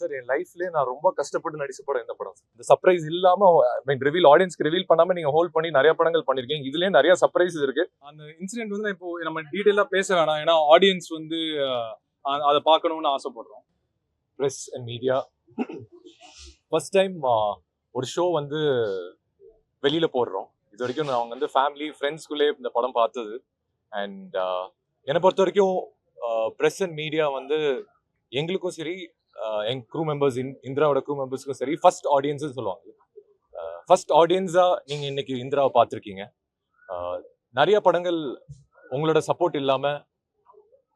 Sir என் லைஃப்லயே நான் ரொம்ப கஷ்டப்பட்டு நடிச்ச படம் இந்த படம் இந்த சர்ப்ரைஸ் இல்லாம மீன் ரிவீல் ஆடியன்ஸ்க்கு ரிவீல் பண்ணாம நீங்க ஹோல்ட் பண்ணி நிறைய படங்கள் பண்ணிருக்கீங்க. இதுலயே நிறைய சர்ப்ரைஸ் இருக்கு. அந்த இன்சிடென்ட் வந்து நான் இப்போ நம்ம டீட்டெயிலாக பேச வேணாம். ஏன்னா ஆடியன்ஸ் வந்து அதை பார்க்கணும்னு ஆசைப்படுறோம். Press and media first time ஒரு ஷோ வந்து வெளியில போடுறோம். இது வரைக்கும் நான் வந்து ஃபேமிலி ஃப்ரெண்ட்ஸ்குள்ளே இந்த படம் பார்த்தது. அண்ட் என்னை பொறுத்த வரைக்கும் ப்ரெஸ் அண்ட் மீடியா வந்து எங்களுக்கும் சரி எங் க்ரூ மெம்பர்ஸ் இந்திராவோட க்ரூ மெம்பர்ஸ்க்கும் சரி ஃபர்ஸ்ட் ஆடியன்ஸ்னு சொல்லுவாங்க ஃபர்ஸ்ட் ஆடியன்ஸாக நீங்கள் இன்னைக்கு இந்திராவை பார்த்துருக்கீங்க. நிறைய படங்கள் உங்களோட சப்போர்ட் இல்லாமல்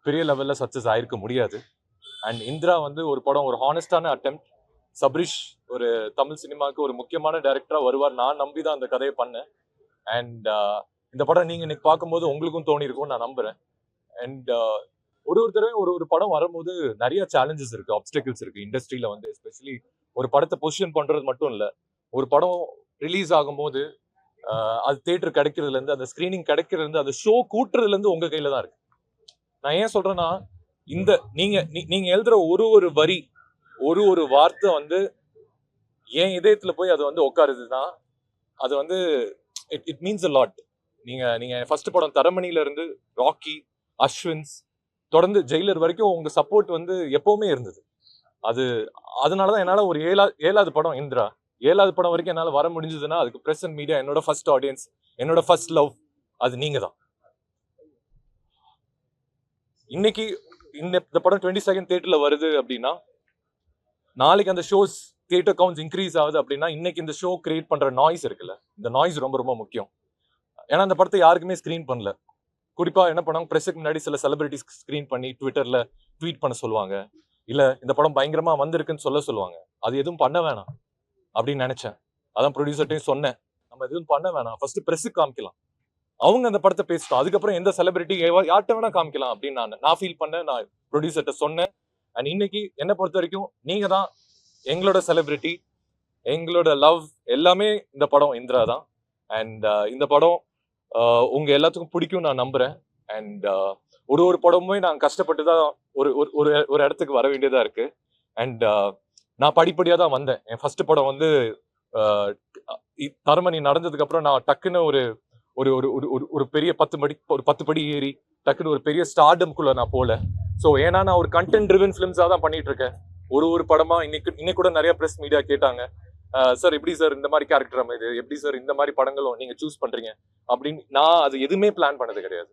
பெரிய லெவலில் சக்ஸஸ் ஆயிருக்க முடியாது. அண்ட் இந்திரா வந்து ஒரு படம் ஒரு ஹானஸ்டான அட்டெம்ப்ட் சப்ரிஷ் ஒரு தமிழ் சினிமாவுக்கு ஒரு முக்கியமான டேரக்டராக வருவார். நான் நம்பி தான் அந்த கதையை பண்ணேன். அண்ட் இந்த படம் நீங்கள் இன்னைக்கு பார்க்கும்போது உங்களுக்கும் தோணி இருக்கும்னு நான் நம்புறேன். அண்ட் ஒரு ஒரு தடவை ஒரு ஒரு படம் வரும்போது நிறைய சேலஞ்சஸ் இருக்கு ஆப்ஸ்டக்கிள்ஸ் இருக்கு. இண்டஸ்ட்ரியில வந்து எஸ்பெஷலி ஒரு படத்தை பொசிஷன் பண்றது மட்டும் இல்ல ஒரு படம் ரிலீஸ் ஆகும்போது அது தேட்டர் கிடைக்கிறதுல இருந்து அந்த ஸ்கிரீனிங் கிடைக்கிறதுல இருந்து அந்த ஷோ கூட்டுறதுல இருந்து உங்க கையில தான் இருக்கு. நான் ஏன் சொல்றேன்னா இந்த நீங்க நீங்க எழுதுற ஒரு ஒரு வரி ஒரு ஒரு வார்த்தை வந்து என் இதயத்துல போய் அது வந்து உட்காருதுன்னா அது வந்து it it means a lot நீங்க நீங்க ஃபர்ஸ்ட் படம் தரமணில இருந்து ராக்கி அஸ்வின்ஸ் தொடர்ந்து ஜெயிலர் வரைக்கும் உங்க சப்போர்ட் வந்து எப்பவுமே இருந்தது. அது அதனாலதான் என்னால ஒரு ஏழா ஏழாவது படம் இந்திரா. ஏழாவது படம் வரைக்கும் என்னால வர முடிஞ்சதுன்னா அதுக்கு பிரஸ் அண்ட் மீடியா என்னோட ஃபர்ஸ்ட் ஆடியன்ஸ் என்னோட ஃபர்ஸ்ட் லவ் அது நீங்க தான் இன்னைக்கு இந்த இந்த படம் டுவெண்ட்டி செகண்ட் தேட்டரில் வருது அப்படின்னா நாளைக்கு அந்த ஷோஸ் தியேட்டர் கவுண்ட்ஸ் இன்க்ரீஸ் ஆகுது அப்படின்னா இன்னைக்கு இந்த ஷோ கிரியேட் பண்ற நாய்ஸ் இருக்குல்ல இந்த நாய்ஸ் ரொம்ப ரொம்ப முக்கியம். ஏன்னா அந்த படத்தை யாருக்குமே ஸ்கிரீன் பண்ணல. குறிப்பாக என்ன பண்ணுவாங்க? பிரஸுக்கு முன்னாடி சில செலிபிரிட்டிஸ் ஸ்க்ரீன் பண்ணி ட்விட்டரில் ட்வீட் பண்ண சொல்லுவாங்க. இல்லை இந்த படம் பயங்கரமா வந்திருக்குன்னு சொல்ல சொல்லுவாங்க. அது எதுவும் பண்ண வேணாம். அப்படின்னு நினச்சேன். அதான் ப்ரொடியூசர்ட்டையும் சொன்னேன். நம்ம எதுவும் பண்ண வேணாம். ஃபர்ஸ்ட் ப்ரெஸ்ஸுக்கு காமிக்கலாம். அவங்க அந்த படத்தை பேசிட்டோம் அதுக்கப்புறம் எந்த செலிபிரிட்டி யார்கிட்ட வேணா காமிக்கலாம் அப்படின்னு நான் நான் ஃபீல் பண்ணேன். நான் ப்ரொடியூசர்கிட்ட சொன்னேன். அண்ட் இன்னைக்கு என்னை பொறுத்த வரைக்கும் நீங்க தான் எங்களோட செலிபிரிட்டி எங்களோட லவ் எல்லாமே இந்த படம் இந்திரா தான். அண்ட் uh, இந்த படம் உங்க எல்லாத்துக்கும் பிடிக்கும் நான் நம்புறேன். அண்ட் ஒரு ஒரு படமுமே நான் கஷ்டப்பட்டு தான் ஒரு ஒரு- ஒரு ஒரு இடத்துக்கு வர வேண்டியதா இருக்கு. அண்ட் நான் படிப்படியாக தான் வந்தேன். என் ஃபர்ஸ்ட் படம் வந்து தரமணி நடந்ததுக்கு அப்புறம் நான் டக்குன்னு ஒரு ஒரு ஒரு ஒரு- ஒரு ஒரு பெரிய பத்து படி ஒரு பத்து படி ஏறி டக்குன்னு ஒரு பெரிய ஸ்டார்டம்குள்ள நான் போல. ஸோ ஏன்னா நான் ஒரு கண்டென்ட் ட்ரிவன் ஃபிலிம்ஸாக தான் பண்ணிட்டு இருக்கேன். ஒரு ஒரு படமா இன்னைக்கு இன்னைக்கு கூட நிறைய ப்ரெஸ் மீடியா கேட்டாங்க. சார் எப்படி சார் இந்த மாதிரி கேரக்டர் அமைது எப்படி சார் இந்த மாதிரி படங்களும் நீங்க சூஸ் பண்றீங்க? அப்படின்னு நான் அது எதுவுமே பிளான் பண்ணது கிடையாது.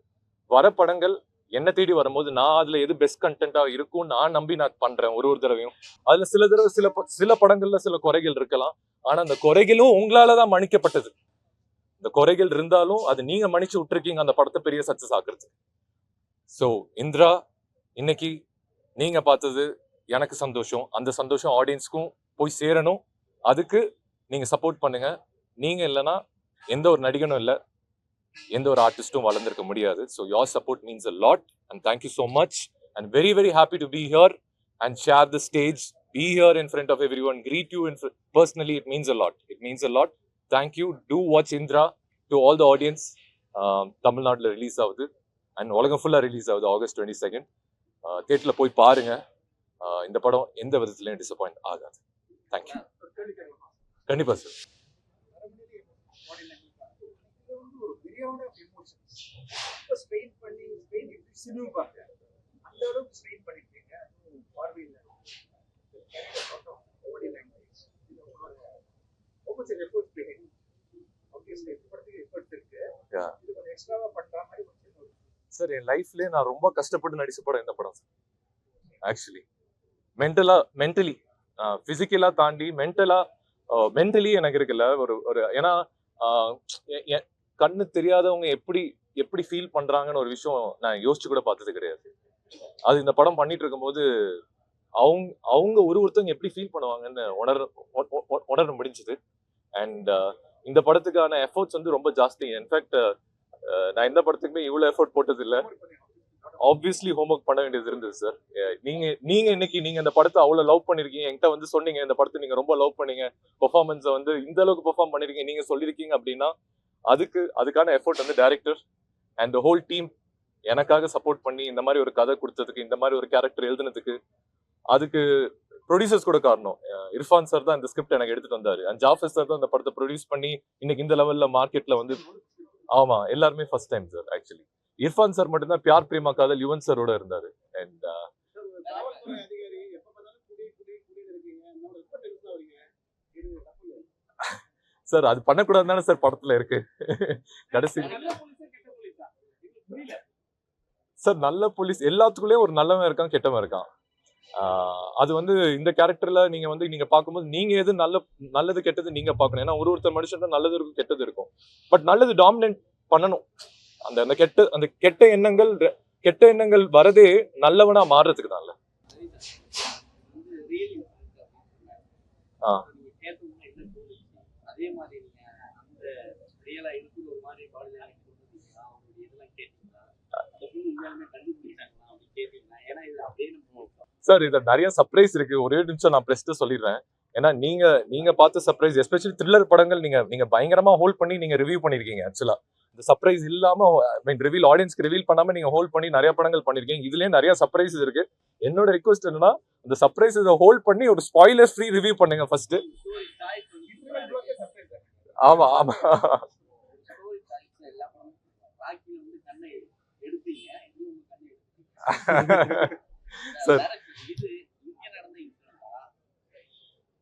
வர படங்கள் என்ன தேடி வரும்போது நான் அதுல எது பெஸ்ட் கண்டென்ட்டா இருக்கும் நான் நம்பி நான் பண்றேன் ஒரு ஒரு தடவையும். அதுல சில தடவை சில சில படங்கள்ல சில குறைகள் இருக்கலாம். ஆனா அந்த குறைகளும் உங்களால தான் மன்னிக்கப்பட்டது. இந்த குறைகள் இருந்தாலும் அது நீங்க மன்னிச்சு விட்டுருக்கீங்க அந்த படத்தை பெரிய சக்சஸ் ஆக்குறது ஸோ இந்திரா இன்னைக்கு நீங்க பார்த்தது எனக்கு சந்தோஷம். அந்த சந்தோஷம் ஆடியன்ஸ்க்கும் போய் சேரணும். அதுக்கு நீங்கள் சப்போர்ட் பண்ணுங்க. நீங்கள் இல்லைன்னா எந்த ஒரு நடிகனும் இல்லை. எந்த ஒரு ஆர்டிஸ்ட்டும் வளர்ந்துருக்க முடியாது. So your support means a lot and thank you so much and very very happy to be here and share the stage be here in front of everyone greet you in personally it means a lot it means a lot thank you to watch Indira to all the audience தமிழ்நாட்டில் release ஆகுது. And உலகம் ஃபுல்லாக release ஆகுது August twenty second தேட்டரில் போய் பாருங்க. இந்த படம் எந்த விதத்துலையும் டிசப்பாயிண்ட் ஆகாது. தேங்க்யூ கண்டிப்பா சார். சார் என் லைஃப்லயே நான் ரொம்ப கஷ்டப்பட்டு நடிச்ச படம் இந்த படம் சார் ஆக்சுவலி மென்டலா மென்டலி ஃபிசிக்கலாக தாண்டி மென்டலாக மென்டலி எனக்கு இருக்குல்ல ஒரு ஒரு ஏன்னா கண்ணு தெரியாதவங்க எப்படி எப்படி ஃபீல் பண்ணுறாங்கன்னு ஒரு விஷயம் நான் யோசிச்சு கூட பார்த்தது கிடையாது. அது இந்த படம் பண்ணிட்டு இருக்கும்போது அவங்க அவங்க ஒரு ஒருத்தவங்க எப்படி ஃபீல் பண்ணுவாங்கன்னு உணர உணர முடிஞ்சுது. அண்ட் இந்த படத்துக்கான எஃபோர்ட்ஸ் வந்து ரொம்ப ஜாஸ்தி. இன்ஃபேக்ட் நான் எந்த படத்துக்குமே இவ்வளோ எஃபோர்ட் போட்டது ஆப்வியஸ்லி ஹோம்ஒர்க் பண்ண வேண்டியது இருந்தது சார் நீங்க நீங்க இன்னைக்கு நீங்க இந்த படத்தை அவ்வளவு லவ் பண்ணிருக்கீங்க. என்கிட்ட வந்து சொன்னீங்க இந்த படத்தை நீங்க ரொம்ப லவ் பண்ணீங்க. பெர்ஃபார்மன்ஸை வந்து இந்த அளவுக்கு பெர்ஃபார்ம் பண்ணிருக்கீங்க நீங்க சொல்லிருக்கீங்க அப்படின்னா அதுக்கு அதுக்கான எஃபோர்ட் வந்து director and the whole team எனக்காக சப்போர்ட் பண்ணி இந்த மாதிரி ஒரு கதை கொடுத்ததுக்கு இந்த மாதிரி ஒரு கேரக்டர் எழுதுனதுக்கு அதுக்கு ப்ரொடியூசர்ஸ் கூட காரணம். இர்ஃபான் சார் தான் இந்த ஸ்கிரிப்ட் எனக்கு எடுத்துட்டு வந்தாரு. அண்ட் ஜாஃபர் சார் தான் இந்த படத்தை ப்ரொடியூஸ் பண்ணி இன்னைக்கு இந்த லெவல்ல மார்க்கெட்ல வந்து ஆமா எல்லாருமே first time sir actually Irfan sir மட்டும்தான் பியார் பிரேமா காதல் யுவன் சாரோட இருந்தாரு. அண்ட் uh, சார் அது பண்ணக்கூடாது தானே சார் படத்துல இருக்கு. கடைசி சார் நல்ல போலீஸ் எல்லாத்துக்குள்ளேயும் ஒரு நல்லவன் இருக்கான் கெட்டவன் இருக்கான். ஆஹ் அது வந்து இந்த கேரக்டர்ல நீங்க வந்து நீங்க பார்க்கும்போது நீங்க எது நல்ல நல்லது கெட்டது நீங்க பார்க்கணும். ஏன்னா ஒரு ஒருத்தர் மனுஷன் நல்லது இருக்கும் கெட்டது இருக்கும். பட் நல்லது டாமினன்ட் பண்ணணும். அந்த அந்த கெட்ட அந்த கெட்ட எண்ணங்கள் கெட்ட எண்ணங்கள் வரதே நல்லவனா மாறுறதுக்கு தான்ல. வந்து ஆ. இது சார் இதுல நிறைய சர்ப்ரைஸ் இருக்கு. ஒரே நிமிஷம் நான் ப்ரெஸ்ட்டு சொல்லிடுறேன். ஏன்னா நீங்க நீங்க பார்த்த சர்ப்ரைஸ் எஸ்பெஷலி த்ரில்லர் படங்கள் நீங்க நீங்க பயங்கரமா ஹோல்ட் பண்ணி நீங்க ரிவ்யூ பண்ணிருக்கீங்க ஆக்சுவலா இந்த சர்ப்ரைஸ் இல்லாம மீன் ரிவீல் ஆடியன்ஸ்க்கு ரிவீல் பண்ணாம நீங்க ஹோல்ட் பண்ணி நிறைய படங்கள் பண்ணிருக்கீங்க. இதுலயே நிறைய சர்ப்ரைஸ் இருக்கு. என்னோட ரிக்வஸ்ட் என்னன்னா இந்த சர்ப்ரைஸ் இதை ஹோல்ட் பண்ணி ஒரு ஸ்பாயிலர் ஃப்ரீ ரிவ்யூ பண்ணுங்க ஃபர்ஸ்ட் ஆமா ஆமா. ஸ்டோரி சாய்ஸ்ல எல்லா படமும் ராக்கில வந்து கண்ணை எடுப்பீங்க இது உங்க கண்ணை எடுப்பீங்க Sir. இது இங்க நடந்த இன்சிடென்டா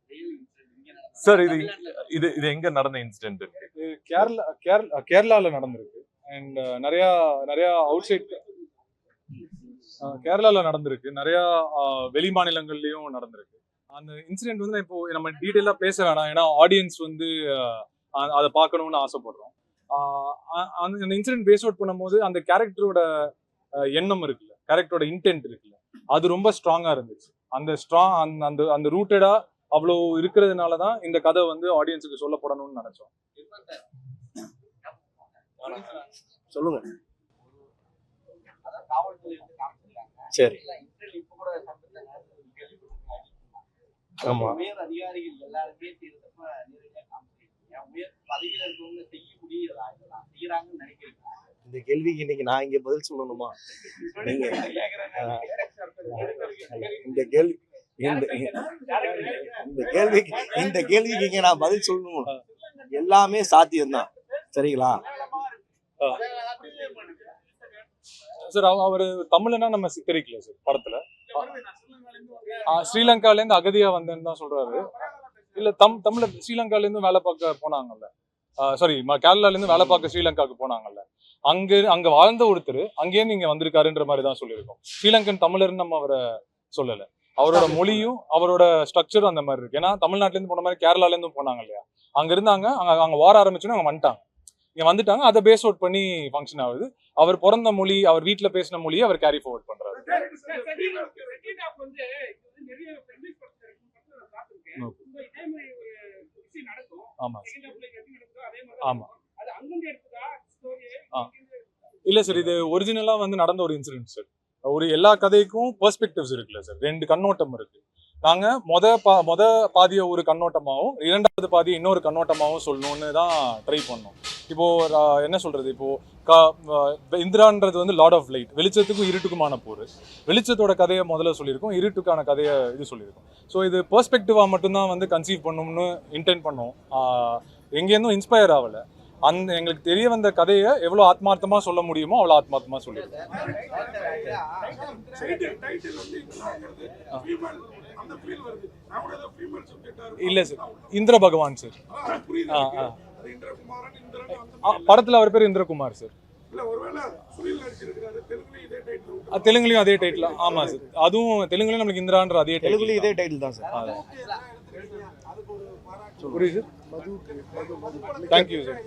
ரியல் இன்சிடென்ட் Sir, இது- இது இது எங்க நடந்த இன்சிடென்ட் இது கேரளா கேரளா கேரளால நடந்திருக்கு. அண்ட் நிறைய நிறைய அவுட் சைட் கேரளால நடந்திருக்கு. நிறைய வெளி மாநிலங்கள்லயும் நடந்திருக்கு. அந்த இன்சிடென்ட் வந்து நான் இப்போ நம்ம டீட்டெயிலா பேச வேணாம். ஏன்னா ஆடியன்ஸ் வந்து அதை பார்க்கணும்னு ஆசைப்படுறோம். அந்த அந்த இன்சிடென்ட் பேஸ் அவுட் பண்ணும்போது அந்த கேரக்டரோட எண்ணம் இருக்குல்ல. கேரக்டரோட இன்டென்ட் இருக்குல்ல. அது ரொம்ப ஸ்ட்ராங்கா இருந்துச்சு. அந்த ஸ்ட்ராங் அந்த அந்த அந்த ரூட்டடா அவ்வளோ இருக்கிறதுனால தான் இந்த கதை வந்து ஆடியன்ஸுக்கு சொல்லப்படணும்னு நினைச்சோம். சொல்லுங்க. சரி. ஆமா. உயர் அதிகாரிகள் எல்லாருமே செய்யறதப்ப நேரடியா காமிச்சிருக்கீங்க உயர் பதவியில இருக்கவங்க செய்ய முடியறதா இதெல்லாம் செய்யறாங்கன்னு நினைக்கிறீங்க இந்த கேள்விக்கு இன்னைக்கு நான் இங்க பதில் சொல்லணுமா? நீங்க. இந்த கேள்வி இந்த இந்த கேள்விக்கு இந்த கேள்விக்கு இங்க நான் பதில் சொல்லணும். எல்லாமே சாத்தியம்தான். சரிங்களா? சார் அவர் தமிழ்னா நம்ம சித்தரிக்கல சார் படத்துல. ஆ, ஸ்ரீலங்கால இருந்து அகதியா வந்தேன்னு தான் சொல்றாரு. இல்ல தம் தமிழ்ல ஸ்ரீலங்கால இருந்து வேலை பார்க்க போனாங்கல்ல. சாரி கேரளால இருந்து வேலை பார்க்க ஸ்ரீலங்காக்கு போனாங்கல்ல. அங்க அங்க வாழ்ந்த ஒருத்தர் அங்கேருந்து இங்க வந்திருக்காருன்ற மாதிரி தான் சொல்லியிருக்கோம். ஸ்ரீலங்கன் தமிழர்னு நம்ம அவரை சொல்லல. அவரோட மொழியும் அவரோட ஸ்ட்ரக்சரும் அந்த மாதிரி இருக்கு. ஏன்னா தமிழ்நாட்டுல இருந்து போன மாதிரி கேரளால இருந்தும் போனாங்க இல்லையா? அங்க இருந்தாங்க அங்க அங்க வார ஆரம்பிச்சோன்னு அவங்க வந்துட்டாங்க. இங்க வந்துட்டாங்க அதை பேஸ் அவுட் பண்ணி ஃபங்க்ஷன் ஆகுது. அவர் பிறந்த மொழி அவர் வீட்ல பேசின மொழியை அவர் கேரி ஃபார்வர்ட் பண்றாரு. ஆமா ஆமா. இல்ல சார் இது ஒரிஜினலா வந்து நடந்த ஒரு இன்சிடென்ட் சார் ஒரு எல்லா கதைக்கும் பெர்ஸ்பெக்டிவ்ஸ் இருக்குல்ல சார் ரெண்டு கண்ணோட்டம் இருக்கு. நாங்க மொத பா மொத பாதியை ஒரு கண்ணோட்டமாகவும் இரண்டாவது பாதியை இன்னொரு கண்ணோட்டமாகவும் சொல்லணும்னு தான் ட்ரை பண்ணோம். இப்போ என்ன சொல்றது? இப்போ கா இந்திரான்றது வந்து லார்ட் ஆஃப் லைட் வெளிச்சத்துக்கும் இருட்டுக்குமான போர். வெளிச்சத்தோட கதையை முதல்ல சொல்லியிருக்கோம். இருட்டுக்கான கதையை இது சொல்லியிருக்கோம். ஸோ இது பெர்ஸ்பெக்டிவாக மட்டும்தான் வந்து கன்சீவ் பண்ணணும்னு இன்டென்ட் பண்ணோம். எங்கேருந்தும் இன்ஸ்பயர் ஆகலை. அந்த எங்களுக்கு தெரிய வந்த கதையை எவ்வளோ ஆத்மார்த்தமாக சொல்ல முடியுமோ அவ்வளோ ஆத்மார்த்தமாக சொல்லியிருக்கோம் இல்ல சார் இந்திர பகவான் சார் ஆ ஆ. படத்துல அவர் பேர் இந்திரகுமார் சார் ஆ, தெலுங்குலயும் அதே டைட்டில் ஆமா சார் அதுவும் தெலுங்குலயும் நம்மளுக்கு இந்திரான்ற அதே டைட்டில் இதே டைட்டில் தான் சார் புரியுது? தேங்க்யூ சார்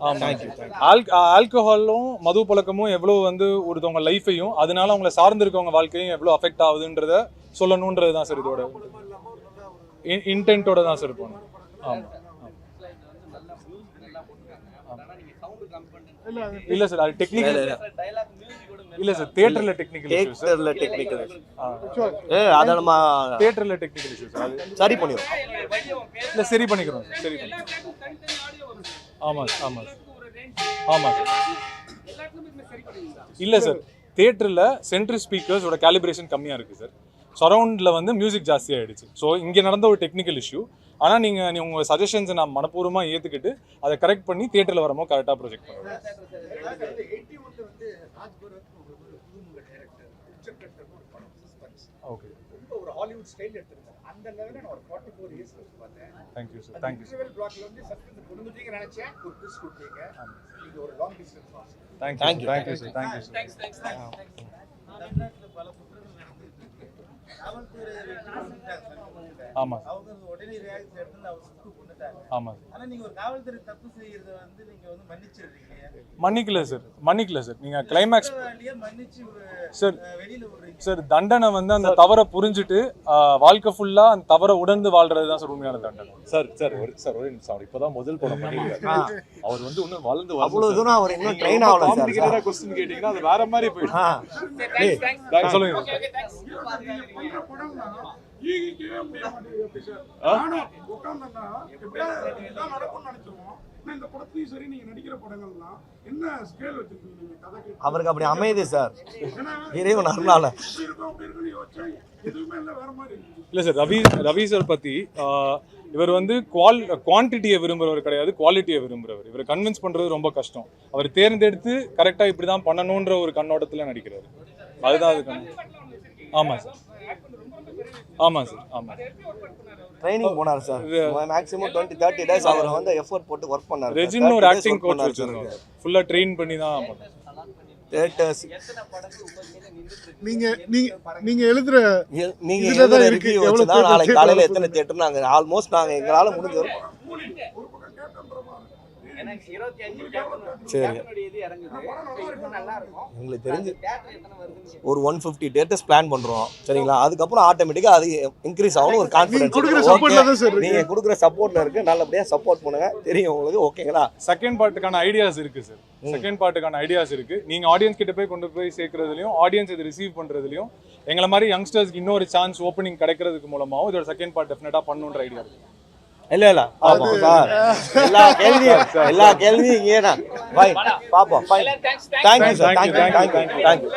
ஆமா தேங்க்யூ ஆல் ஆல்கஹாலும் மது பழக்கமும் எவ்வளோ வந்து ஒருத்தவங்க லைஃபையும் அதனால அவங்கள சார்ந்திருக்கவங்க வாழ்க்கையும் எவ்வளோ அஃபெக்ட் ஆகுதுன்றத சொல்லணுன்றது தான் சார் இதோட இன்டென்ட்டோட தான் சார் போகணும். ஆமாம் நல்லா மியூசிக் நல்லா போட்டுருக்காங்க. ஆனா நீங்க சவுண்ட் கம் பண்ணி இல்லை சார் அது டெக்னிக்கல் இல்லை சார் தியேட்டரில் டெக்னிக்கல் தேட்டர்ல டெக்னிக்கல் ஏ அதை நம்ம தியேட்டரில் டெக்னிக்கல் இஷ்யூ சார் அது சரி பண்ணிடுவோம் இல்லை சரி பண்ணிக்கிறோம் சார் பண்ணிக்கிறோம். ஆடியோ வரும் ஆமாம் சார் இல்லை சார் தியேட்டரில் சென்ட்ரல் ஸ்பீக்கர்ஸோட கேலிப்ரேஷன் கம்மியாக இருக்குது சார் சரௌண்டில் வந்து மியூசிக் ஜாஸ்தி ஆயிடுச்சு. ஸோ இங்கே நடந்த ஒரு டெக்னிக்கல் இஷ்யூ ஆனால் நீங்கள் நீ உங்கள் சஜஷன்ஸை நான் மனப்பூர்வமாக ஏற்றுக்கிட்டு அதை கரெக்ட் பண்ணி தியேட்டரில் வரமோ கரெக்டாக ப்ரொஜெக்ட் பண்ணுவேன் ஓகே ரொம்ப ஒரு ஹாலிவுட் ஸ்டைல் எடுத்திருந்தார் அந்த லெவலில் நான் ஒரு ஃபார்ட்டி ஃபோர் இயர்ஸ் வச்சு பார்த்தேன் தேங்க்யூ சார் தேங்க்யூ சார் பிளாக்ல வந்து சஸ்பென்ஸ் கொண்டு வந்துட்டீங்க நினைச்சேன் ஒரு ட்விஸ்ட் கொடுத்தீங்க நீங்க ஒரு long distance boss thank you Thank you. Thank you sir thank you sir பண்ணிட்டாங்க சட்டமன்றத்தை. ஆமாம் அவங்க ஆமாம் சார். ஆனா நீங்க ஒரு காவல்துறை தப்பு செய்யறத வந்து நீங்க வந்து மன்னிச்சிடுறீங்க மன்னிக்கல சார். மன்னிக்கல சார். நீங்கள் கிளைமேக்ஸ் குற்றவாளியை மன்னிச்சு ஒரு சார் சார் தண்டனை வந்து அந்த தவறை புரிஞ்சுட்டு வாழ்க்கை ஃபுல்லா அந்த தவறை உணர்ந்து வாழ்றது தான் சார் உண்மையான தண்டனை. சார் சார் ஒரு சார் ஒரு நிமிஷம். அவர் இப்பதான் முதல் படம் பண்ணிருக்காரு அவர் வந்து இன்னும் வளர்ந்து அவ்வளவு தூரம் அவர் இன்னும் ட்ரெயின் ஆகல சார். கொஸ்டின் கேட்டீங்கன்னா அது வேற மாதிரி போயிடும். சொல்லுங்க. ஈகிக்கவே முடிய மாட்டேங்குது எப்படி சார் நானும் உட்கார்ந்தேன்னா எப்படியாவது இதான் நடக்கும்னு நினைச்சிருவோம். ஆனா இந்த படத்துலயும் சரி நீங்க நடிக்கிற படங்கள்லாம் என்ன ஸ்கேல் வச்சிருக்கீங்க? நீங்க கதை கேட்டு. அவருக்கு அப்படி அமையுது சார். இறைவன் அருளால. இப்படி இல்லை வேற மாதிரி இருந்துச்சு இல்ல சார் ரவி ரவி சார் பத்தி ஆஹ், இவர் வந்து குவால் குவான்டிட்டியை விரும்புறவர் கிடையாது குவாலிட்டியை விரும்புறவர். இவரை கன்வின்ஸ் பண்றது ரொம்ப கஷ்டம். அவர் தேர்ந்தெடுத்து கரெக்டா இப்படிதான் பண்ணணுன்ற ஒரு கண்ணோட்டத்துல நடிக்கிறாரு. அதுதான் அதுக்கான ஆமா சார். ஆமா சார் ஆமா ட்ரைனிங் போனார் sir. Maximum twenty thirty days அவர் வந்து எஃபோர்ட் போட்டு ஒர்க் பண்ணாரு ரெஜின் ஒரு ஆக்டிங் கோச் வச்சிருக்கோம் ஃபுல்லா ட்ரெயின் பண்ணி தான் தேட்டர்ஸ் நீங்க நீங்க நீங்க எழுதுற நீங்க எழுதுற இருக்கு, ரிவ்யூ எவ்வளவு வச்சு தான் நாளைக்கு காலையில எத்தனை தேட்டர் நாங்க ஆல்மோஸ்ட் நாங்க எங்களால முடிஞ்ச வரைக்கும் ஒரு பக்கம் கேட்டன்ற மாதிரி எனக்கு இருபத்தி அஞ்சு சரி. எங்களுக்கு தெரிஞ்சு ஒரு ஒன் ஃபிஃப்டி டேட்டர்ஸ் பிளான் பண்றோம். சரிங்களா? அதுக்கப்புறம் ஆட்டோமேட்டிக்கா அது இன்க்ரீஸ் ஆகணும் ஒரு நீங்க கொடுக்குற கான்ஃபிடன்ஸ் சப்போர்ட்ல தான் சார் நீங்க கொடுக்குற சப்போர்ட்ல இருக்கு. நல்லபடியா சப்போர்ட் பண்ணுங்க. தெரியும் உங்களுக்கு. ஓகேங்களா செகண்ட் பார்ட்டுக்கான ஐடியாஸ் இருக்கு சார் செகண்ட் பார்ட்டுக்கான ஐடியாஸ் இருக்கு. நீங்க ஆடியன்ஸ் கிட்ட போய் கொண்டு போய் சேர்க்கறதுலயும் ஆடியன்ஸ் இதை ரிசீவ் பண்றதுலயும் எங்களை மாதிரி யங்ஸ்டர்ஸ்க்கு இன்னொரு சான்ஸ் ஓப்பனிங் கிடைக்கிறதுக்கு மூலமாவும் இதோட செகண்ட் பார்ட் டெஃபினட்டா பண்ணுன்ற ஐடியா இருக்கு. இல்ல இல்ல. பாப்போம் சார். எல்லா கேள்வியும் எல்லா கேள்வியும் இங்கே தான் பாய் பாப்போம் thank you sir thank you thank you thank you